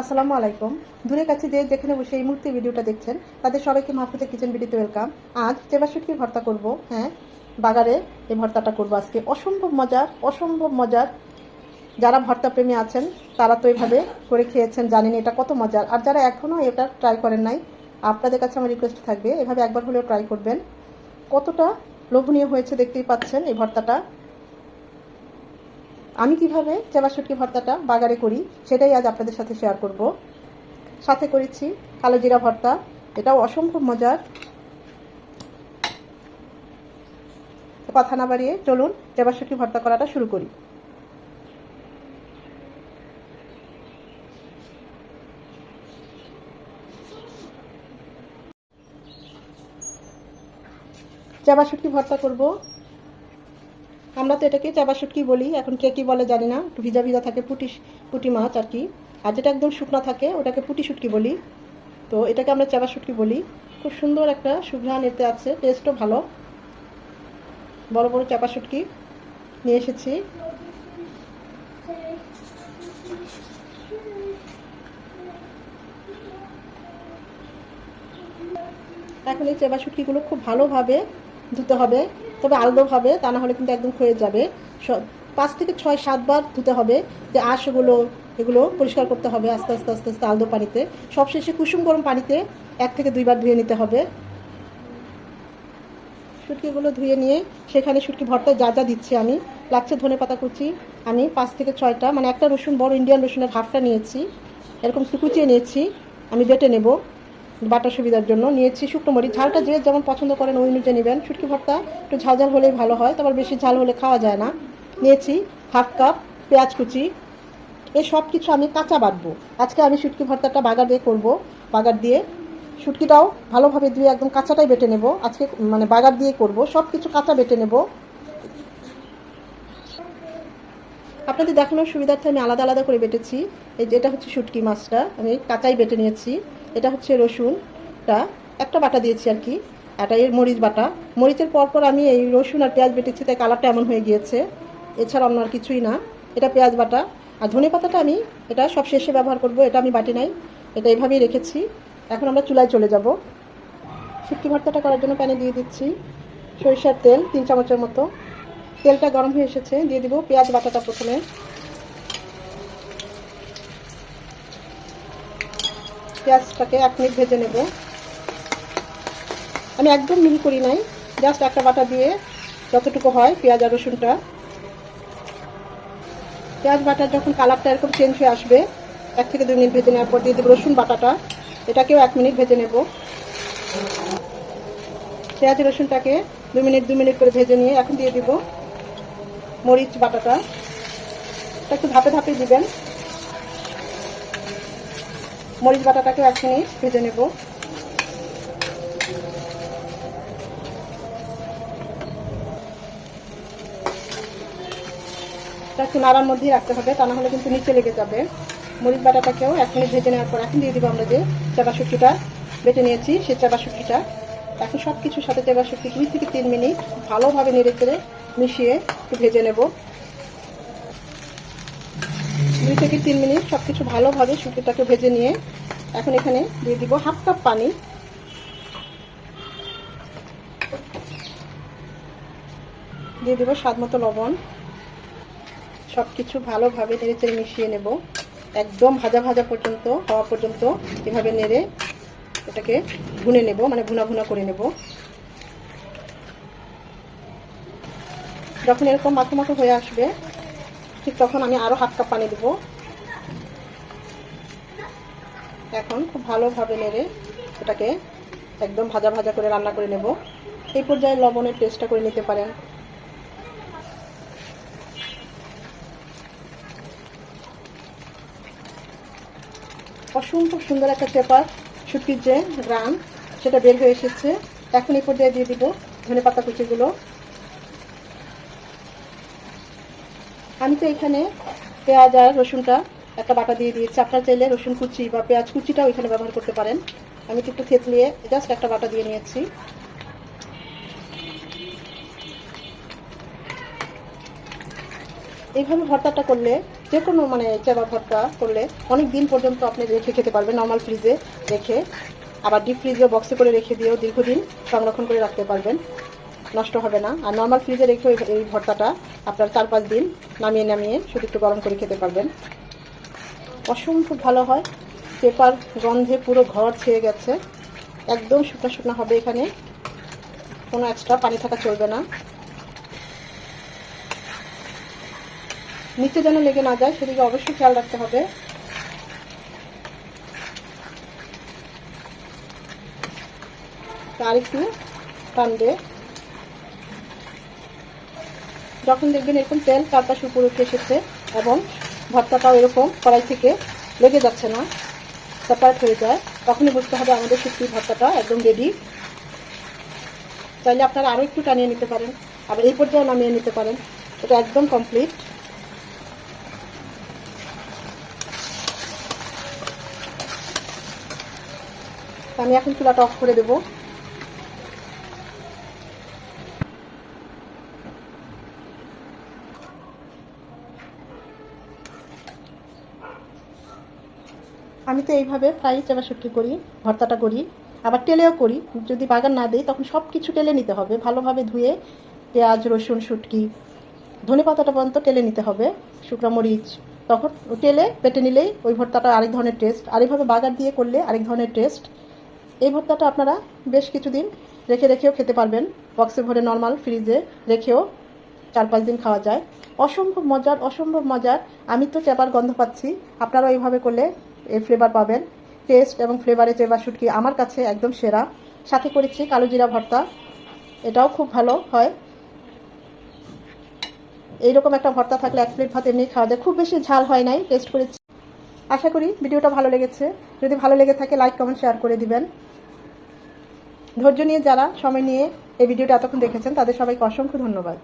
আসসালামু আলাইকুম। দূরে কাছে যে যেখানে বসে এই মুহূর্তে ভিডিওটা দেখছেন, তাদের সবাইকে মাহফুজের কিচেন ভিডিওতে ওয়েলকাম আজ চেবাশুটকির ভর্তা করব হ্যাঁ বাগারে এই ভর্তাটা করব আজকে। অসম্ভব মজার অসম্ভব মজার। যারা ভর্তা প্রেমী আছেন, তারা তো এইভাবে করে খেয়েছেন জানেন এটা কত মজার। আর যারা এখনও এটা ট্রাই করেন নাই, আপনাদের কাছে আমার রিকোয়েস্ট থাকবে, এভাবে একবার হলেও ট্রাই করবেন। কতটা লোভনীয় হয়েছে দেখতেই পাচ্ছেন এই ভর্তাটা। আমি কীভাবে চেবাশুটকি ভর্তাটা বাগারে করি, সেটাই আজ আপনাদের সাথে শেয়ার করব। সাথে করেছি কালো জিরা ভর্তা, এটাও অসম্ভব মজার। কথা না বাড়িয়ে চলুন চেবাশুটকি ভর্তা করাটা শুরু করি। চাবাশুটকি ভর্তা করব আমরা তো এটাকে চাবা শুটকি বলি, এখন কে কী বলে জানি না, একটু ভিজা ভিজা থাকে পুটি পুটি মাছ আর কি। আর যেটা একদম শুকনো থাকে, ওটাকে পুটি শুটকি বলি। তো এটাকে আমরা চাবা শুটকি বলি। খুব সুন্দর একটা সুঘ্রাণ এতে আছে টেস্টও ভালো। বড় বড় চাপা শুটকি নিয়ে এসেছি। এখন এই চেবা শুটকিগুলো খুব ভালোভাবে ধুতে হবে, তবে আলদোভাবে তা না হলে কিন্তু একদম ক্ষয়ে যাবে। পাঁচ থেকে ছয়, সাতবার ধুতে হবে, যে আঁশগুলো এগুলো পরিষ্কার করতে হবে আস্তে আস্তে আস্তে আস্তে আলদো পানিতে। সবশেষে কুসুম গরম পানিতে এক থেকে দুইবার ধুয়ে নিতে হবে। শুটকিগুলো ধুয়ে নিয়ে সেখানে শুটকি ভর্তা যা যা দিচ্ছি আমি, লাগছে ধনে পাতা কুচি, আমি পাঁচ থেকে ছয়টা মানে একটা রসুন, বড় ইন্ডিয়ান রসুনের হাফটা নিয়েছি, এরকম কুচিয়ে নিয়েছি, আমি বেটে নেব। বাটার সুবিধার জন্য নিয়েছি শুকনো মরিচ। ঝালটা যে যেমন পছন্দ করেন ওই অনুযায়ী নেবেন। শুটকি ভর্তা, একটু ঝাল ঝাল হলেই ভালো হয়, তারপর বেশি ঝাল হলে খাওয়া যায় না। নিয়েছি হাফ কাপ পেঁয়াজ কুচি। এই সব কিছু আমি কাঁচা বাটবো। আজকে আমি শুটকি ভর্তাটা বাগার দিয়ে করব। বাগার দিয়ে শুটকিটাও ভালোভাবে ধুয়ে একদম কাঁচাটাই বেটে নেব। আজকে মানে বাগার দিয়ে করব। সব কিছু কাঁচা বেটে নেব। আপনাদের দেখানোর সুবিধার্থে আমি আলাদা আলাদা করে বেটেছি। এই যেটা হচ্ছে শুটকি মাছটা। আমি কাঁচাই বেটে নিয়েছি। এটা হচ্ছে রসুনটা একটা বাটা দিয়েছি আর কি। এটা এর মরিচ বাটা। মরিচের পর পর আমি এই রসুন আর পেঁয়াজ বেটেছি, তাই কালারটা এমন হয়ে গিয়েছে। এছাড়া অন্য আর কিছুই না। এটা পেঁয়াজ বাটা। আর ধনে পাতাটা আমি এটা সব শেষে ব্যবহার করব, এটা আমি বাটি নাই। এটা এভাবেই রেখেছি। এখন আমরা চুলায় চলে যাব। শুটকি ভর্তাটা করার জন্য প্যানে দিয়ে দিচ্ছি সরিষার তেল, তিন চামচের মতো। তেলটা গরম হয়ে এসেছে। দিয়ে দিব পেঁয়াজ বাটাটা প্রথমে। পেঁয়াজটাকে এক মিনিট ভেজে নেব। আমি একদম মিল করি নাই, জাস্ট একটা বাটা দিয়ে যতটুকু হয় পেঁয়াজ আর রসুনটা। পেঁয়াজ বাটার যখন কালারটা এরকম চেঞ্জ হয়ে আসবে, এক থেকে দুই মিনিট ভেজে নেওয়ার পর দিয়ে দেবো রসুন বাটাটা। এটাকেও এক মিনিট ভেজে নেব। পেঁয়াজ রসুনটাকে দু মিনিট দু মিনিট করে ভেজে নিয়ে এখন দিয়ে দিব মরিচ বাটাটা। এটা একটু ধাপে ধাপে দিবেন। মরিচ বাটাটাকে এক মিনিট ভেজে নেব। একটু নাড়ার মধ্যেই রাখতে হবে, তা না হলে কিন্তু নিচে লেগে যাবে। মরিচ বাটাটাকেও এক মিনিট ভেজে নেওয়ার পর এখন দিয়ে দিব আমরা যে চাপা শুটকিটা, বেটে নিয়েছি সেই চাপা শুটকিটা। এখন সব কিছুর সাথে চাপা শুটকি দুই থেকে তিন মিনিট ভালোভাবে নেড়ে চেড়ে মিশিয়ে ভেজে নেব। দুই থেকে তিন মিনিট সব কিছু ভালোভাবে শুটকিটাকে ভেজে নিয়ে এখন এখানে দিয়ে দিব হাফ কাপ পানি। দিয়ে দিব স্বাদ মতো লবণ। সব কিছু ভালোভাবে নেড়ে চেড়ে মিশিয়ে নেব। একদম ভাজা ভাজা পর্যন্ত, হওয়া পর্যন্ত এভাবে নেড়ে এটাকে ভুনে নেব মানে ভুনা ভুনা করে নেব। যখন এরকম মাখো মাখো হয়ে আসবে ঠিক তখন আমি আরও হাফ কাপ পানি দেবো। এখন খুব ভালোভাবে নেড়ে এটাকে একদম ভাজা ভাজা করে রান্না করে নেব। এই পর্যায়ে লবণের টেস্টটা করে নিতে পারেন। অসম্ভব সুন্দর একটা পেপার শুটকির যে গ্রাম সেটা বের হয়ে এসেছে। এখন এই পর্যায়ে দিয়ে দিব ধনে পাতা কুচিগুলো। আমি তো এখানে পেঁয়াজ আর রসুনটা একটা বাটা দিয়ে দিয়েছি। আপনার চাইলে রসুন কুচি বা পেঁয়াজ কুচিটাও এখানে ব্যবহার করতে পারেন। আমি একটু থেতলিয়ে জাস্ট একটা বাটা দিয়ে নিয়েছি। এইভাবে ভর্তাটা করলে যে কোনো মানে চেবা ভর্তা করলে অনেক দিন পর্যন্ত আপনি রেখে খেতে পারবেন নর্মাল ফ্রিজে রেখে। আবার ডিপ ফ্রিজে বক্সে করে রেখে দিয়েও দীর্ঘদিন সংরক্ষণ করে রাখতে পারবেন। নষ্ট হবে না। আর নর্মাল ফ্রিজে রেখে এই ভর্তাটা আপনার চার পাঁচ দিন নামিয়ে নামিয়ে শুধু একটু গরম করে খেতে পারবেন। অসম্ভব ভালো হয়। পেপার গন্ধে পুরো ঘর ছেয়ে গেছে। একদম শুকনো শুকনো হবে এখানে। কোনো এক্সট্রা পানি থাকা চলবে না। নিচে যেন লেগে না যায়, সেদিকে অবশ্যই খেয়াল রাখতে হবে। আর একটু টানবে যখন দেখবেন এরকম তেল চারপাশে উপরে উঠে এসেছে এবং ভর্তাটাও এরকম কড়াই থেকে লেগে যাচ্ছে না সেপারেট হয়ে যায়, তখনই বুঝতে হবে আমাদের শুক্তি ভর্তাটা একদম রেডি চাইলে আপনারা আরও একটু টানিয়ে নিতে পারেন, আবার এই পর্যায়ে নামিয়ে নিতে পারেন, এটা একদম কমপ্লিট আমি এখন চুলাটা অফ করে দেবো। আমি তো এইভাবে ফ্রাই চাবা শুটকি করি, ভর্তাটা করি। আবার টেলেও করি। যদি বাগান না দিই, তখন সব কিছু টেলে নিতে হবে। ভালোভাবে ধুয়ে পেঁয়াজ, রসুন, শুটকি, ধনে পাতাটা পর্যন্ত টেলে নিতে হবে। শুকনো মরিচ, তখন টেলে পেটে নিলেই ওই ভর্তাটা আরেক ধরনের টেস্ট আর এইভাবে বাগার দিয়ে করলে আরেক ধরনের টেস্ট এই ভর্তাটা আপনারা বেশ কিছুদিন রেখে রেখেও খেতে পারবেন। বক্সে ভরে নর্মাল ফ্রিজে রেখেও চার পাঁচ দিন খাওয়া যায়। অসম্ভব মজার অসম্ভব মজার। আমি তো চেপার গন্ধ পাচ্ছি। আপনারাও এইভাবে করলে এই ফ্লেভার পাবেন। টেস্ট এবং ফ্লেভারে চেবা শুটকি আমার কাছে একদম সেরা। সাথে করেছি কালো জিরা ভর্তা। এটাও খুব ভালো হয়। এইরকম একটা ভর্তা থাকলে এক প্লেট ভাত এমনি খাওয়া যায়। খুব বেশি ঝাল হয় নাই টেস্ট করেছি। আশা করি ভিডিওটা ভালো লেগেছে। যদি ভালো লেগে থাকে লাইক কমেন্ট শেয়ার করে দিবেন। ধৈর্য নিয়ে যারা সময় নিয়ে এই ভিডিওটা এতক্ষণ দেখেছেন, তাদের সবাইকে অসংখ্য ধন্যবাদ।